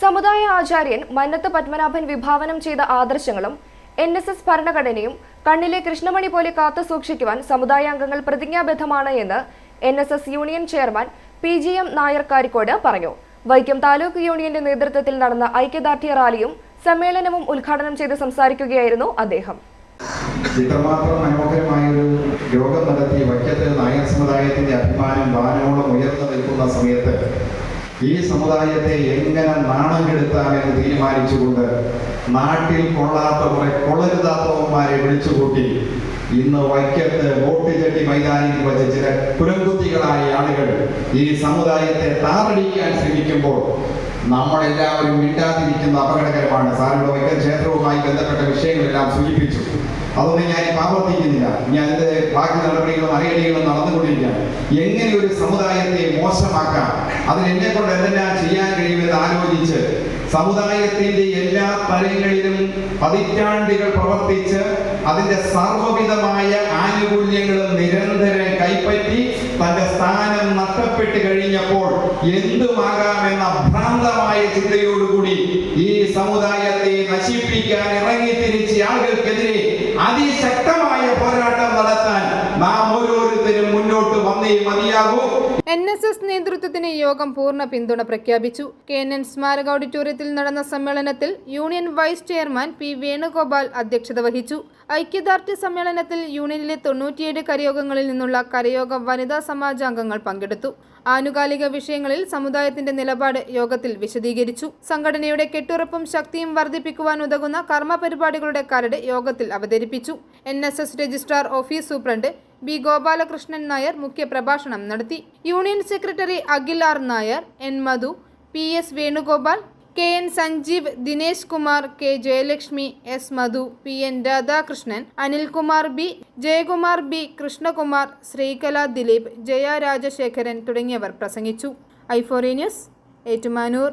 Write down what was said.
സമുദായ ആചാര്യൻ മന്നത്ത് പത്മനാഭൻ വിഭാവനം ചെയ്ത ആദർശങ്ങളും എൻ എസ് എസ് ഭരണഘടനയും കണ്ണിലെ കൃഷ്ണമണി പോലെ കാത്തു സൂക്ഷിക്കുവാൻ സമുദായാംഗങ്ങൾ പ്രതിജ്ഞാബദ്ധമാണ് എന്ന് N S S union chairman P G M Nair Karikode പറഞ്ഞു. വൈക്കം താലൂക്ക് യൂണിയന്റെ നേതൃത്വത്തിൽ നടന്ന ഐക്യദാർഢ്യ റാലിയും സമ്മേളനവും ഉദ്ഘാടനം ചെയ്ത് സംസാരിക്കുകയായിരുന്നു അദ്ദേഹം. ഇത്രമാത്രം മനോഹരമായ ഒരു യോഗം നടത്തി വൈക്കത്തെ നായർ സമുദായത്തിന്റെ അഭിമാനം വാനോളം ഉയർന്നു നിൽക്കുന്ന സമയത്ത് ഈ സമുദായത്തെ എങ്ങനെ നാണം കെടുത്താമെന്ന് തീരുമാനിച്ചുകൊണ്ട് നാട്ടിൽ കൊള്ളാത്ത കുറെ കൊള്ളരുതാത്തവന്മാരെ വിളിച്ചുകൂട്ടി ഇന്ന് വൈക്കത്ത് വോട്ട് ചെട്ടി മൈതാനിയിൽ വച്ച് ചില പുരംകുത്തികളായ ആളുകൾ ഈ സമുദായത്തെ താറടിക്കാൻ ശ്രമിക്കുമ്പോൾ നമ്മളെല്ലാവരും മിണ്ടാതിരിക്കുന്ന അപകടകരമാണ്. സാറിന്റെ വൈക്കം ക്ഷേത്രവുമായി ബന്ധപ്പെട്ട വിഷയങ്ങളെല്ലാം സൂചിപ്പിച്ചു. അതൊന്നും ഞാൻ ആവർത്തിക്കുന്നില്ല. ഇനി അതിന്റെ ബാക്കി നടപടികളും അറിയടികളും നടന്നുകൊണ്ടിരിക്കുകയാണ്. എങ്ങനെ ഒരു സമുദായത്തെ മോശമാക്കാം? അതിന് എന്നെ കൊണ്ട് എന്തെല്ലാം ചെയ്യാൻ കഴിയുമെന്ന് ആലോചിച്ച് സമുദായത്തിന്റെ എല്ലാ തലങ്ങളിലും പതിറ്റാണ്ടുകൾ പ്രവർത്തിച്ച് അതിന്റെ സർവവിധമായ ആനുകൂല്യങ്ങളും നിരന്തരം കൈപ്പറ്റി തന്റെ സ്ഥാനം നഷ്ടപ്പെട്ട് കഴിഞ്ഞപ്പോൾ എന്തുമാകാമെന്ന ഭ്രാന്തമായ ചിന്തയോടുകൂടി ഈ സമുദായത്തെ നശിപ്പിക്കാൻ ഇറങ്ങി തിരിച്ച ആളുകൾക്കെതിരെ അതിശക്തമായ പോരാട്ടം നടത്താൻ നാം ഓരോരുത്തരും മുന്നോട്ട് വന്നേ മതിയാകൂ. എസ് എസ് നേതൃത്വത്തിന് യോഗം പൂർണ പിന്തുണ പ്രഖ്യാപിച്ചു. കെ എൻ എൻ സ്മാരക ഓഡിറ്റോറിയത്തിൽ നടന്ന സമ്മേളനത്തിൽ union vice chairman P Venugopal അധ്യക്ഷത വഹിച്ചു. ഐക്യദാർഢ്യ സമ്മേളനത്തിൽ യൂണിയനിലെ തൊണ്ണൂറ്റിയേഴ് കരയോഗങ്ങളിൽ നിന്നുള്ള കരയോഗ വനിതാ സമാജാംഗങ്ങൾ പങ്കെടുത്തു. ആനുകാലിക വിഷയങ്ങളിൽ സമുദായത്തിന്റെ നിലപാട് യോഗത്തിൽ വിശദീകരിച്ചു. സംഘടനയുടെ കെട്ടുറപ്പും ശക്തിയും വർദ്ധിപ്പിക്കുവാൻ ഉതകുന്ന കർമ്മ പരിപാടികളുടെ കരട് യോഗത്തിൽ അവതരിപ്പിച്ചു. N registrar office superintendent B Gopalakrishnan Nair മുഖ്യപ്രഭാഷണം നടത്തി. Union secretary Akhil R Nair N Madhu P S Venugopal K N Sanjeev Dinesh Kumar K Jayalakshmi S Madhu P N Radhakrishnan Anilkumar B Jayakumar B Krishnakumar Sreekala Dileep Jaya Rajasekharan തുടങ്ങിയവർ പ്രസംഗിച്ചു. ഐഫോറി news Ettumanoor.